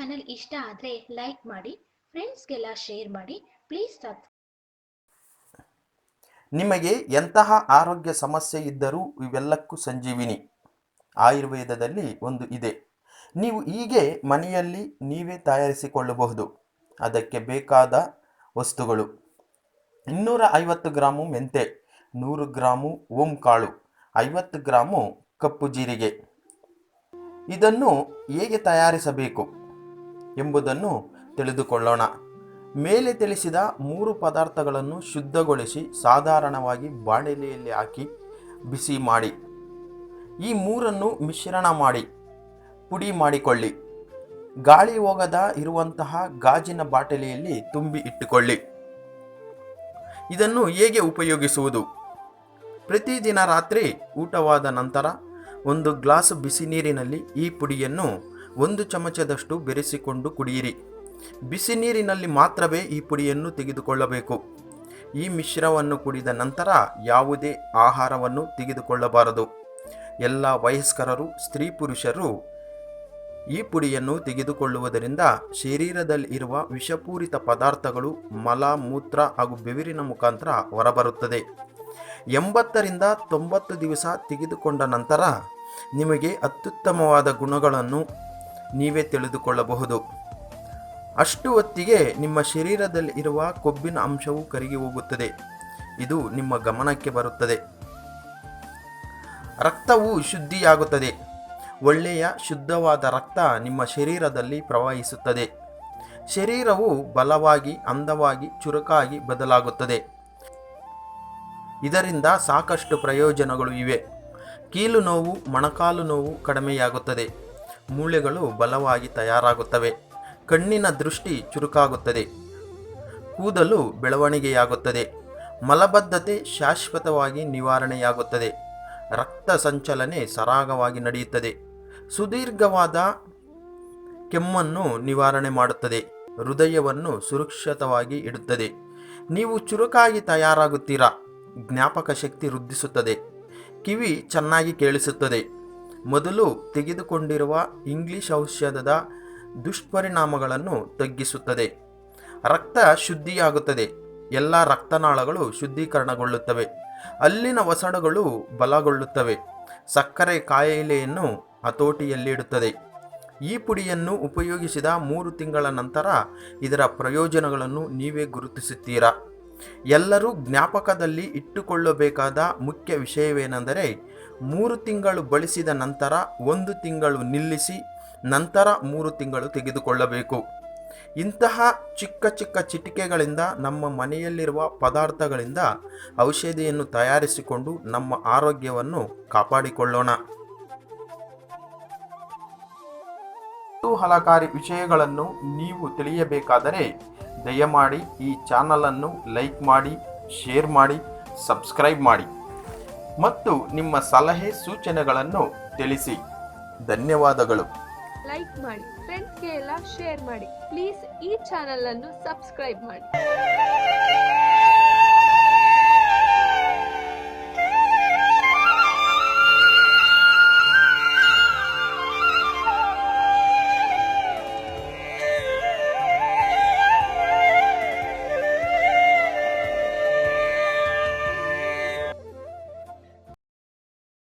ಇಷ್ಟ ಆದರೆ ಲೈಕ್ ಮಾಡಿ ಫ್ರೆಂಡ್ಸ್ಗೆಲ್ಲ ಶೇರ್ ಮಾಡಿ ಪ್ಲೀಸ್ ನಿಮಗೆ ಎಂತಹ ಆರೋಗ್ಯ ಸಮಸ್ಯೆ ಇದ್ದರೂ ಇವೆಲ್ಲಕ್ಕೂ ಸಂಜೀವಿನಿ. ಆಯುರ್ವೇದದಲ್ಲಿ ಒಂದು ಇದೆ. ನೀವು ಹೀಗೆ ಮನೆಯಲ್ಲಿ ನೀವೇ ತಯಾರಿಸಿಕೊಳ್ಳಬಹುದು. ಅದಕ್ಕೆ ಬೇಕಾದ ವಸ್ತುಗಳು. ಇನ್ನೂರ ಐವತ್ತು ಗ್ರಾಮು ಮೆಂತೆ, ನೂರು ಗ್ರಾಮು ಓಂ ಕಾಳು ಐವತ್ತು ಗ್ರಾಮು ಕಪ್ಪು ಜೀರಿಗೆ. ಇದನ್ನು ಹೇಗೆ ತಯಾರಿಸಬೇಕು? ಎಂಬುದನ್ನು ತಿಳಿದುಕೊಳ್ಳೋಣ. ಮೇಲೆ ತಿಳಿಸಿದ ಮೂರು ಪದಾರ್ಥಗಳನ್ನು ಶುದ್ಧಗೊಳಿಸಿ ಸಾಧಾರಣವಾಗಿ ಬಾಣಲೆಯಲ್ಲಿ ಹಾಕಿ ಬಿಸಿ ಮಾಡಿ. ಈ ಮೂರನ್ನು ಮಿಶ್ರಣ ಮಾಡಿ. ಪುಡಿ ಮಾಡಿಕೊಳ್ಳಿ. ಗಾಳಿ ಹೋಗದ ಇರುವಂತಹ ಗಾಜಿನ ಬಾಟಲಿಯಲ್ಲಿ ತುಂಬಿ ಇಟ್ಟುಕೊಳ್ಳಿ. ಇದನ್ನು ಹೇಗೆ ಉಪಯೋಗಿಸುವುದು? ಪ್ರತಿದಿನ ರಾತ್ರಿ ಊಟವಾದ ನಂತರ ಒಂದು ಗ್ಲಾಸ್ ಬಿಸಿ ನೀರಿನಲ್ಲಿ ಈ ಪುಡಿಯನ್ನು ಒಂದು ಚಮಚದಷ್ಟು ಬೆರೆಸಿಕೊಂಡು ಕುಡಿಯಿರಿ. ಬಿಸಿ ನೀರಿನಲ್ಲಿ ಮಾತ್ರವೇ ಈ ಪುಡಿಯನ್ನು ತೆಗೆದುಕೊಳ್ಳಬೇಕು. ಈ ಮಿಶ್ರವನ್ನು ಕುಡಿದ ನಂತರ ಯಾವುದೇ ಆಹಾರವನ್ನು ತೆಗೆದುಕೊಳ್ಳಬಾರದು. ಎಲ್ಲ ವಯಸ್ಕರರು, ಸ್ತ್ರೀ ಪುರುಷರು ಈ ಪುಡಿಯನ್ನು ತೆಗೆದುಕೊಳ್ಳುವುದರಿಂದ ಶರೀರದಲ್ಲಿ ಇರುವ ವಿಷಪೂರಿತ ಪದಾರ್ಥಗಳು, ಮಲ, ಮೂತ್ರ ಹಾಗೂ ಬೆವರಿನ ಮುಖಾಂತರ ಹೊರಬರುತ್ತದೆ. ಎಂಬತ್ತರಿಂದ ತೊಂಬತ್ತು ದಿವಸ ತೆಗೆದುಕೊಂಡ ನಂತರ ನಿಮಗೆ ಅತ್ಯುತ್ತಮವಾದ ಗುಣಗಳನ್ನು ನೀವೇ ತಿಳಿದುಕೊಳ್ಳಬಹುದು. ಅಷ್ಟು ಹೊತ್ತಿಗೆ ನಿಮ್ಮ ಶರೀರದಲ್ಲಿ ಇರುವ ಕೊಬ್ಬಿನ ಅಂಶವು ಕರಗಿ ಹೋಗುತ್ತದೆ. ಇದು ನಿಮ್ಮ ಗಮನಕ್ಕೆ ಬರುತ್ತದೆ. ರಕ್ತವು ಶುದ್ಧಿಯಾಗುತ್ತದೆ. ಒಳ್ಳೆಯ, ಶುದ್ಧವಾದ ರಕ್ತ ನಿಮ್ಮ ಶರೀರದಲ್ಲಿ ಪ್ರವಹಿಸುತ್ತದೆ. ಶರೀರವು ಬಲವಾಗಿ, ಅಂದವಾಗಿ, ಚುರುಕಾಗಿ ಬದಲಾಗುತ್ತದೆ. ಇದರಿಂದ ಸಾಕಷ್ಟು ಪ್ರಯೋಜನಗಳು ಇವೆ. ಕೀಲು ನೋವು ಮೊಣಕಾಲು ನೋವು ಕಡಿಮೆಯಾಗುತ್ತದೆ. ಮೂಳೆಗಳು ಬಲವಾಗಿ ತಯಾರಾಗುತ್ತವೆ. ಕಣ್ಣಿನ ದೃಷ್ಟಿ ಚುರುಕಾಗುತ್ತದೆ. ಕೂದಲು ಬೆಳವಣಿಗೆಯಾಗುತ್ತದೆ. ಮಲಬದ್ಧತೆ ಶಾಶ್ವತವಾಗಿ ನಿವಾರಣೆಯಾಗುತ್ತದೆ. ರಕ್ತ ಸಂಚಲನೆ ಸರಾಗವಾಗಿ ನಡೆಯುತ್ತದೆ. ಸುದೀರ್ಘವಾದ ಕೆಮ್ಮನ್ನು ನಿವಾರಣೆ ಮಾಡುತ್ತದೆ. ಹೃದಯವನ್ನು ಸುರಕ್ಷಿತವಾಗಿ ಇಡುತ್ತದೆ. ನೀವು ಚುರುಕಾಗಿ ತಯಾರಾಗುತ್ತೀರಾ? ಜ್ಞಾಪಕ ಶಕ್ತಿ ವೃದ್ಧಿಸುತ್ತದೆ. ಕಿವಿ ಚೆನ್ನಾಗಿ ಕೇಳಿಸುತ್ತದೆ. ಮೊದಲು ತೆಗೆದುಕೊಂಡಿರುವ ಇಂಗ್ಲಿಷ್ ಔಷಧದ ದುಷ್ಪರಿಣಾಮಗಳನ್ನು ತಗ್ಗಿಸುತ್ತದೆ. ರಕ್ತ ಶುದ್ಧಿಯಾಗುತ್ತದೆ. ಎಲ್ಲ ರಕ್ತನಾಳಗಳು ಶುದ್ಧೀಕರಣಗೊಳ್ಳುತ್ತವೆ. ಅಲ್ಲಿನ ಒಸಡುಗಳು ಬಲಗೊಳ್ಳುತ್ತವೆ. ಸಕ್ಕರೆ ಕಾಯಿಲೆಯನ್ನು ಹತೋಟಿಯಲ್ಲಿಡುತ್ತದೆ. ಈ ಪುಡಿಯನ್ನು ಉಪಯೋಗಿಸಿದ ಮೂರು ತಿಂಗಳ ನಂತರ ಇದರ ಪ್ರಯೋಜನಗಳನ್ನು ನೀವೇ ಗುರುತಿಸುತ್ತೀರಾ? ಎಲ್ಲರೂ ಜ್ಞಾಪಕದಲ್ಲಿ ಇಟ್ಟುಕೊಳ್ಳಬೇಕಾದ ಮುಖ್ಯ ವಿಷಯವೇನೆಂದರೆ ಮೂರು ತಿಂಗಳು ಬಳಸಿದ ನಂತರ ಒಂದು ತಿಂಗಳು ನಿಲ್ಲಿಸಿ ನಂತರ ಮೂರು ತಿಂಗಳು ತೆಗೆದುಕೊಳ್ಳಬೇಕು. ಇಂತಹ ಚಿಕ್ಕ ಚಿಕ್ಕ ಚಿಟಿಕೆಗಳಿಂದ ನಮ್ಮ ಮನೆಯಲ್ಲಿರುವ ಪದಾರ್ಥಗಳಿಂದ ಔಷಧಿಯನ್ನು ತಯಾರಿಸಿಕೊಂಡು ನಮ್ಮ ಆರೋಗ್ಯವನ್ನು ಕಾಪಾಡಿಕೊಳ್ಳೋಣ. ಕುತೂಹಲಕಾರಿ ವಿಷಯಗಳನ್ನು ನೀವು ತಿಳಿಯಬೇಕಾದರೆ ದಯಮಾಡಿ ಈ ಚಾನಲನ್ನು ಲೈಕ್ ಮಾಡಿ, ಶೇರ್ ಮಾಡಿ, ಸಬ್ಸ್ಕ್ರೈಬ್ ಮಾಡಿ. ಮತ್ತು ನಿಮ್ಮ ಸಲಹೆ ಸೂಚನೆಗಳನ್ನು ತಿಳಿಸಿ. ಧನ್ಯವಾದಗಳು. ಲೈಕ್ ಮಾಡಿ ಫ್ರೆಂಡ್ಸ್ಗೆ ಎಲ್ಲ ಶೇರ್ ಮಾಡಿ. ಪ್ಲೀಸ್ ಈ ಚಾನಲ್ ಅನ್ನು ಸಬ್ಸ್ಕ್ರೈಬ್ ಮಾಡಿ.